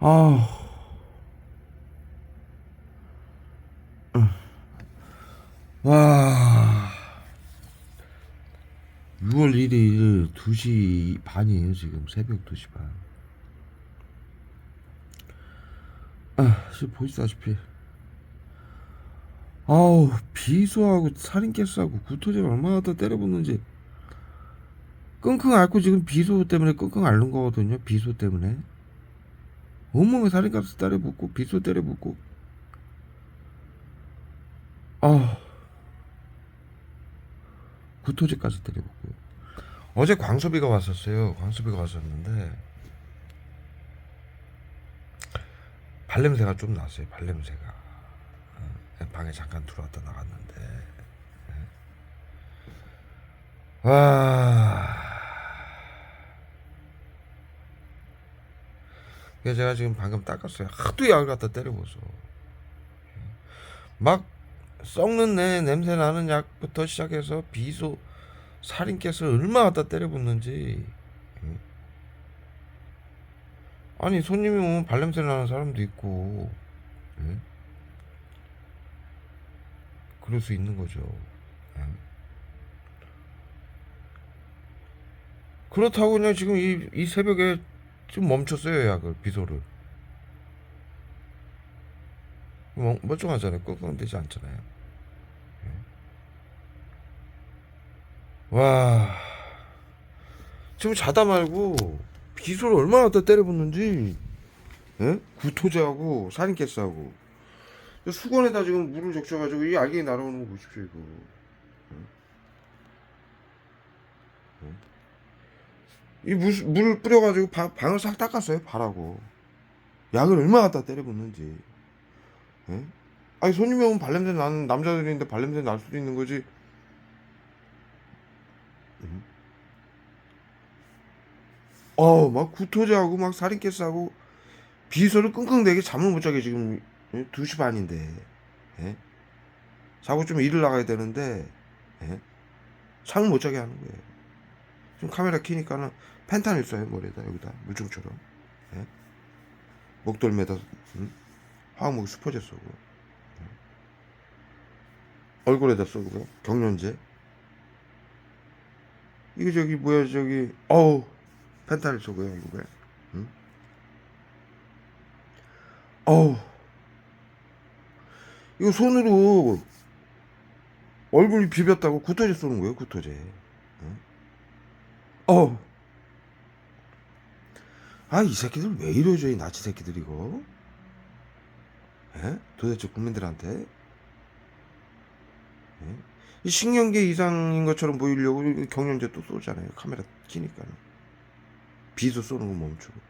아우. 와. 6월 1일 2시 반이에요, 지금. 새벽 2시 반. 아, 지금 보시다시피. 아우, 비수하고 살인캐스하고 구토제 얼마나 더 때려붙는지. 끙끙 앓고 지금 비수 때문에 끙끙 앓는 거거든요, 비수 때문에. 온몸에 살인가스 때려붙고, 비수 때려붙고. 아 구토제까지 때려붙고요. 어제 광섭이가 왔었어요. 광섭이가 왔었는데 발냄새가 좀 났어요. 발냄새가 어, 방에 잠깐 들어왔다 나갔는데 예. 와. 그래서 제가 지금 방금 닦았어요. 하도 약을 갖다 때려보서 막 썩는 내 냄새 나는 약부터 시작해서 비소 살인캐스를 얼마나 갖다 때려붓는지 응? 아니 손님이 오면 발냄새 나는 사람도 있고 응? 그럴 수 있는 거죠 응? 그렇다고 그냥 지금 이, 이 새벽에 지금 멈췄어요 약을 비소를 뭐, 멀쩡하잖아요. 끙끙대지 않잖아요. 예. 와, 지금 자다 말고 비수를 얼마나 더 때려붓는지, 예? 구토제하고 살인캐스하고 수건에다 지금 물을 적셔가지고 이 알갱이 날아오는 거 보십시오 이거. 이 물, 물을 뿌려가지고 바- 방을 싹 닦았어요 발하고 약을 얼마나 갖다 때려붓는지. 예? 아니 손님이 오면 발냄새 나는 남자들인데 발냄새 날 수도 있는 거지. 음. 어, 막 구토제하고 막 살인캐스하고 비서를 끙끙대게 잠을 못 자게 지금 예? 2시 반인데. 예? 자고 좀 일을 나가야 되는데 예? 잠을 못 자게 하는 거예요. 지금 카메라 켜니까는 펜탄을 써요 머리에다 여기다 물총처럼 예? 목돌매다 음? 화학무기 스포제 쏘고 얼굴에다 쏘고요 경련제 이거 저기 뭐야 저기 어우 펜타닐 쏘고요 이거에 응? 어우 이거 손으로 얼굴이 비볐다고 구토제 쏘는 거예요 구토제 응? 어우 아이 새끼들 왜 이러죠 이 나치 새끼들 이거 예? 도대체 국민들한테 예? 이 신경계 이상인 것처럼 보이려고 경련제 또 쏘잖아요 카메라 키니까는 비수 쏘는 거 멈추고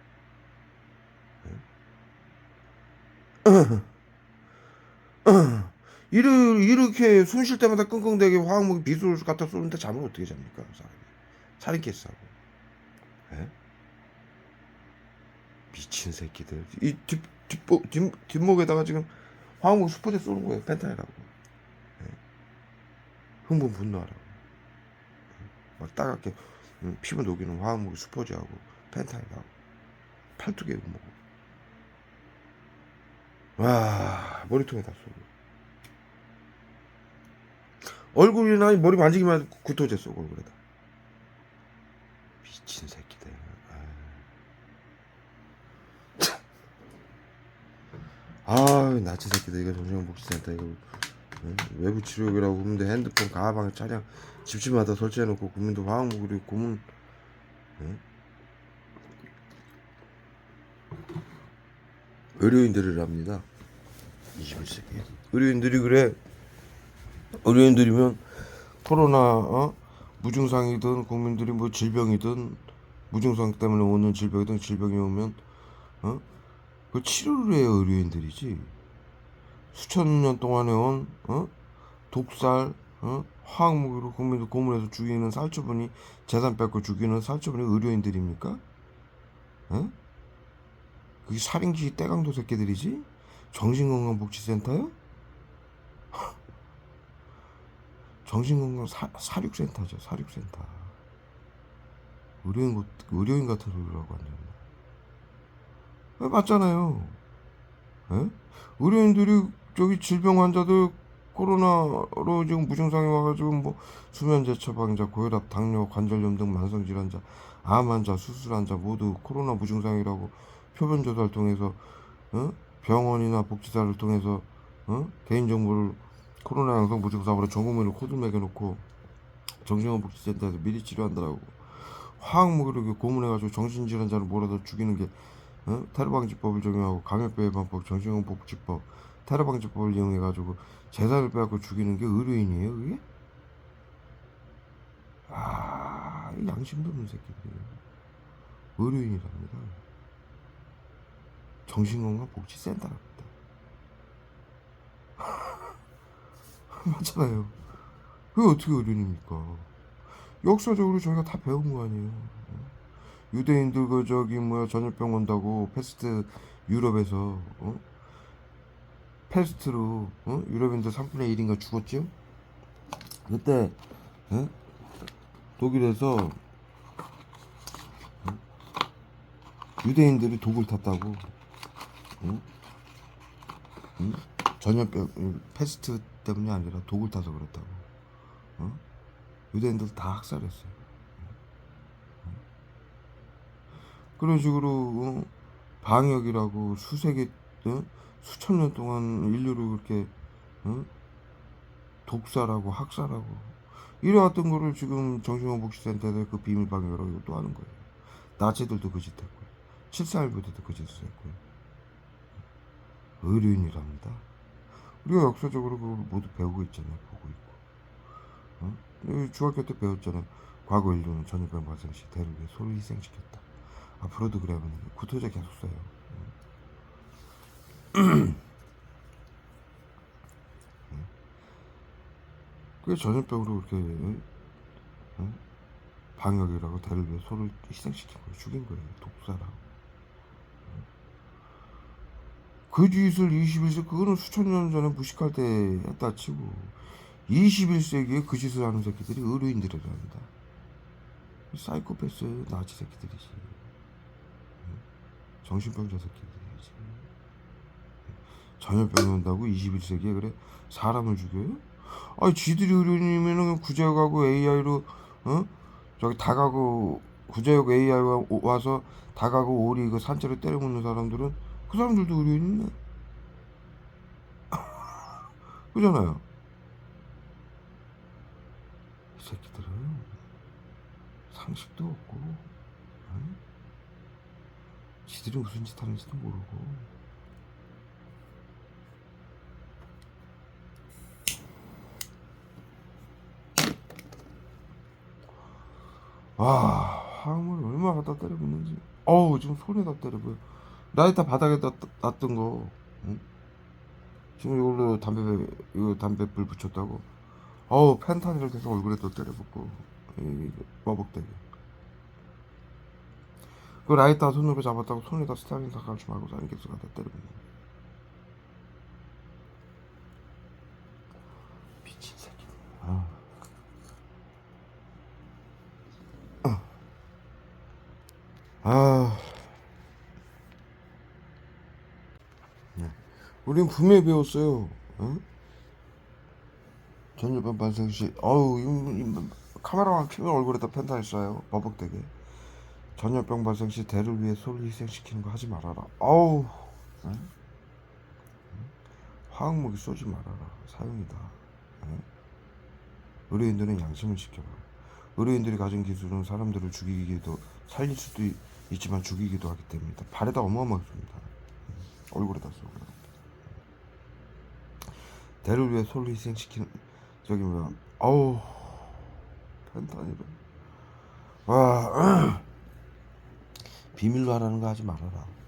예? 이렇게 숨 쉴 때마다 끙끙대게 화학무기 비수를 갖다 쏘는데 잠을 어떻게 잡니까 사람이 살인 캐스하고 예? 미친 새끼들 이 뒷, 뒷목, 뒷, 뒷목에다가 지금 화학무기 스포제 쏘는 거예요 펜타이라고 예. 흥분 분노하라고 예. 막 따갑게 음, 피부 녹이는 화학무기 스포제하고 펜타이라고 팔뚝에 뭐. 와 머리통에다 쏘고. 얼굴이나 머리 만지기만 해도 쏘고 얼굴에다. 미친 새끼들. 아. 나치 새끼들. 이거 정신복지센터 이거. 응? 외부 치료기라고 국민들 핸드폰 가방 차량 집집마다 설치해놓고 국민들 화학무기로 고문 응? 의료인들이랍니다 21세기 의료인들이 그래 의료인들이면 코로나 어? 무증상이든 국민들이 뭐 질병이든 무증상 때문에 오는 질병이든 질병이 오면 어? 그 치료를 해요 의료인들이지 수천 년 동안에 온 어? 독살 어? 화학무기로 국민들 고문해서 죽이는 살처분이 재산 뺏고 죽이는 살처분이 의료인들입니까? 어? 그게 살인귀 떼강도 새끼들이지? 정신건강복지센터요? 정신건강 사, 사육센터죠 사육센터 의료인, 것- 의료인 같은 소리라고 앉았네 아, 맞잖아요 예? 의료인들이 저기 질병 환자들 코로나로 지금 무증상이 와가지고 뭐 수면제 처방자, 고혈압, 당뇨, 관절염 등 만성 질환자, 암 환자, 수술 환자 모두 코로나 무증상이라고 표본 조사를 통해서 어? 병원이나 복지사를 통해서 어? 개인 정보를 코로나 양성 무증상으로 전 국민을 코드 매겨놓고 정신건 복지센터에서 미리 치료한다라고 화학 무기로 고문해가지고 정신질환자를 몰아서 죽이는 게 어? 테러방지법을 적용하고 감염병 예방법, 정신건 복지법, 테러방지법을 이용해가지고 재산을 빼앗고 죽이는 게 의료인이에요, 그게? 아, 이 양심도 없는 새끼들. 의료인이랍니다. 정신건강복지센터랍니다. 맞잖아요. 그게 어떻게 의료인입니까? 역사적으로 저희가 다 배운 거 아니에요. 유대인들 그 저기 뭐야 전염병 온다고 패스트 유럽에서 어? 패스트로 어? 유럽인들 3분의 1인가 죽었죠? 그때 어? 독일에서 어? 유대인들이 독을 탔다고 응? 응? 전염병 음, 패스트 때문이 아니라 독을 타서 그렇다고 어? 유대인들 다 학살했어요. 그런 식으로 어? 방역이라고 수세기 어? 수천 년 동안 인류를 그렇게 어? 독살하고 학살하고 이래왔던 거를 지금 정신건복지센터에서 그 비밀 방역이라고 또 하는 거예요. 나치들도 그 짓 했고요. 7.3 부대도 그 짓을 했고요. 의료인이랍니다. 우리가 역사적으로 그걸 모두 배우고 있잖아요. 보고 있고. 어? 중학교 때 배웠잖아요. 과거 인류는 전염병 발생 시 대를 위해 소를 희생시켰다. 앞으로도 그래야만 구토제 계속 써요. 그게 전염병으로 그렇게 어? 방역이라고 대를 위해 소를 희생시킨 거예요. 죽인 거예요. 독사라고. 그 짓을 21세기 그거는 수천 년 전에 무식할 때 했다 치고 21세기에 그 짓을 하는 새끼들이 의료인들이랍니다. 사이코패스 나치 새끼들이지. 정신병자 새끼들이지. 전염병이 온다고 21세기에 그래 사람을 죽여요? 아니 지들이 의료인이면은 구제하고 AI로 어 저기 다가고 구제역 AI가 와서 다가고 오리 그 산채로 때려 먹는 사람들은 그 사람들도 의료인이네. 그잖아요. 이 새끼들은 상식도 없고, 응? 지들이 무슨 짓 하는지도 모르고. 아, 화음을 얼마나 갖다 때려붓는지. 어우, 지금 손에다 때려봐요. 라이터 바닥에다 놔- 놨던 거. 응? 지금 이걸로 담배, 이거 담배 불 붙였다고. 어우, 펜타닐을 계속 얼굴에 또 때려붓고. 이 머벅대게. 그 라이터 손으로 잡았다고 손에다 스타일링 사가지 말고 사인객스 갖다 거. 미친 새끼. 아. 아. 우린 분명히 배웠어요. 응? 전일반 반성 시, 어우, 카메라만 켜면 얼굴에다 펜타닐 쏴요. 버벅대게. 전염병 발생 시 대를 위해 소를 희생시키는 거 하지 말아라. 어우, 응? 응? 화학무기 쏘지 말아라. 사용이다. 응? 의료인들은 양심을 지켜라. 의료인들이 가진 기술은 사람들을 죽이기도 살릴 수도 있- 있지만 죽이기도 하기 때문이다. 발에다 어마어마하게 쏩니다. 응? 얼굴에다 쏘고. 대를 위해 소를 희생시키는 저기 뭐야 아우 펜타닐은 와 비밀로 하라는 거 하지 말아라?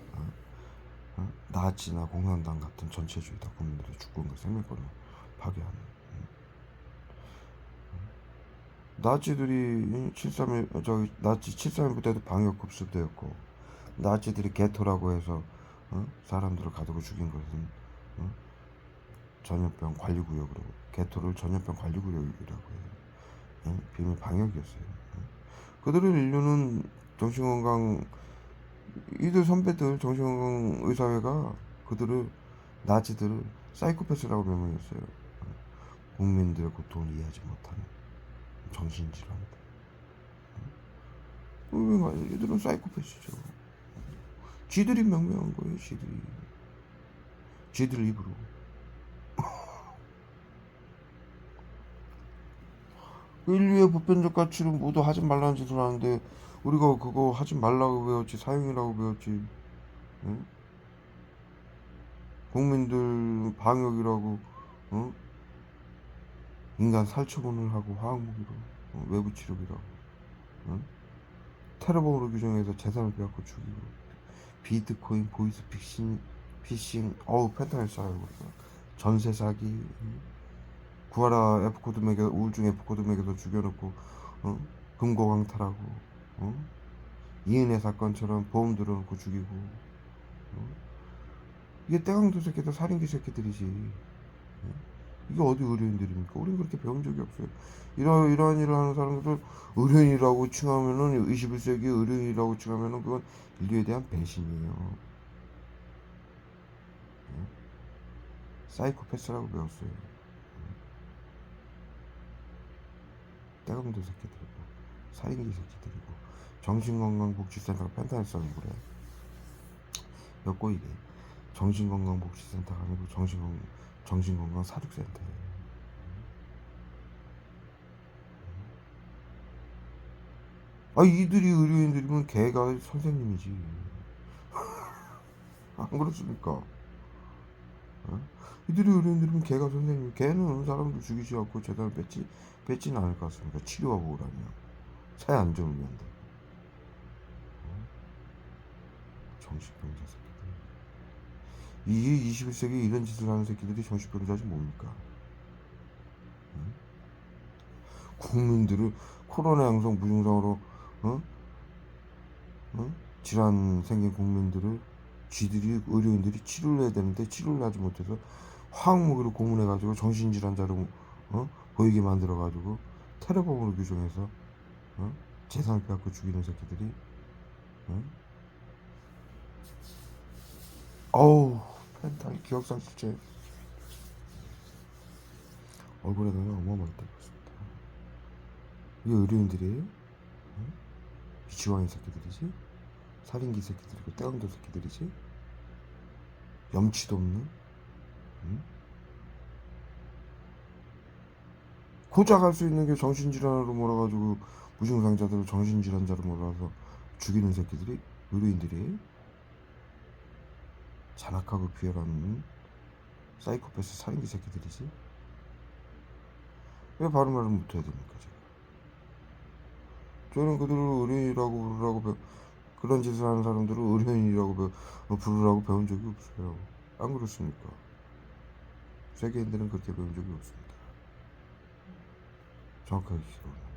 나치나 공산당 같은 전체주의다 국민들의 주권과 생명권을 파괴하는 응? 나치들이 7.3일 저기 나치 7.3일 때도 방역 급습되었고 나치들이 개토라고 해서 어? 사람들을 가두고 죽인 것은 어? 전염병 관리구역으로 개토를 전염병 관리구역이라고 해요. 예? 비밀 방역이었어요. 예? 그들을 인류는 정신건강 이들 선배들 정신건강 의사회가 그들을 나치들을 사이코패스라고 명명했어요. 예? 국민들의 고통을 이해하지 못하는 정신질환들. 예? 왜? 얘들은 사이코패스죠. 지들이 명명한 거예요, 지들이. 지들 입으로. 인류의 보편적 가치를 모두 하지 말라는 짓을 하는데 우리가 그거 하지 말라고 배웠지 사용이라고 배웠지 응? 국민들 방역이라고 어? 인간 살처분을 하고 화학무기로 어? 외부 치료기라고 응? 테러범으로 규정해서 재산을 빼앗고 죽이고 비트코인 보이스 피싱 피싱 어우 펜타닐 쌓이고 전세 사기 응? 구하라 매겨 우울증 매겨서 죽여놓고 어? 금고 강탈하고 어? 이은혜 사건처럼 보험 들어놓고 죽이고 어? 이게 떼강도 새끼들 살인귀 새끼들이지 어? 이게 어디 의료인들입니까? 우린 그렇게 배운 적이 없어요 이러, 이러한 일을 하는 사람들 의료인이라고 칭하면은 21세기 의료인이라고 칭하면은 그건 인류에 대한 배신이에요 어? 사이코패스라고 배웠어요 떼강도 새끼들이고 살인귀 새끼들이고 정신건강복지센터가 쏘는 그래 였고 이게. 정신건강복지센터가 아니고 정신건 정신건강 사육센터예요 아 이들이 의료인들이면 걔가 선생님이지. 안 그렇습니까? 어? 이들이 의료인들이면 걔가 선생님. 걔는 사람들 죽이지 않고 재단을 뺏지 뺏지는 않을 것 같습니까? 치료하고 오라며 사회 안정을 위한다 어? 정신병자 새끼들 이게 21세기 이런 짓을 하는 새끼들이 정신병자지 뭡니까? 어? 국민들을 코로나 양성 무증상으로 어? 어? 질환 생긴 국민들을 쥐들이 의료인들이 치료를 해야 되는데 치료를 하지 못해서 화학무기로 고문해가지고 정신질환자로 어? 보이게 만들어가지고 테러범으로 규정해서 어? 재산을 빼앗고 죽이는 새끼들이 어? 어우 펜탈 기억상실제 얼굴에다가 어마어마하게 때고 있습니다 이게 의료인들이에요? 어? 비치왕이 새끼들이지? 살인기 새끼들이고 떼강도 새끼들이지? 염치도 없는 응? 고작 할 수 있는 게 정신질환으로 몰아가지고 무증상자들을 정신질환자로 몰아서 죽이는 새끼들이 의료인들이 잔악하고 비열하는 사이코패스 살인기 새끼들이지. 왜 바른 말을 못해야 됩니까 제가? 저는 그들을 의료인이라고 부르라고 배, 그런 짓을 하는 사람들을 의료인이라고 배, 어, 부르라고 배운 적이 없어요. 안 그렇습니까? 세계인들은 그렇게 배운 적이 없습니다 정확하게 기억나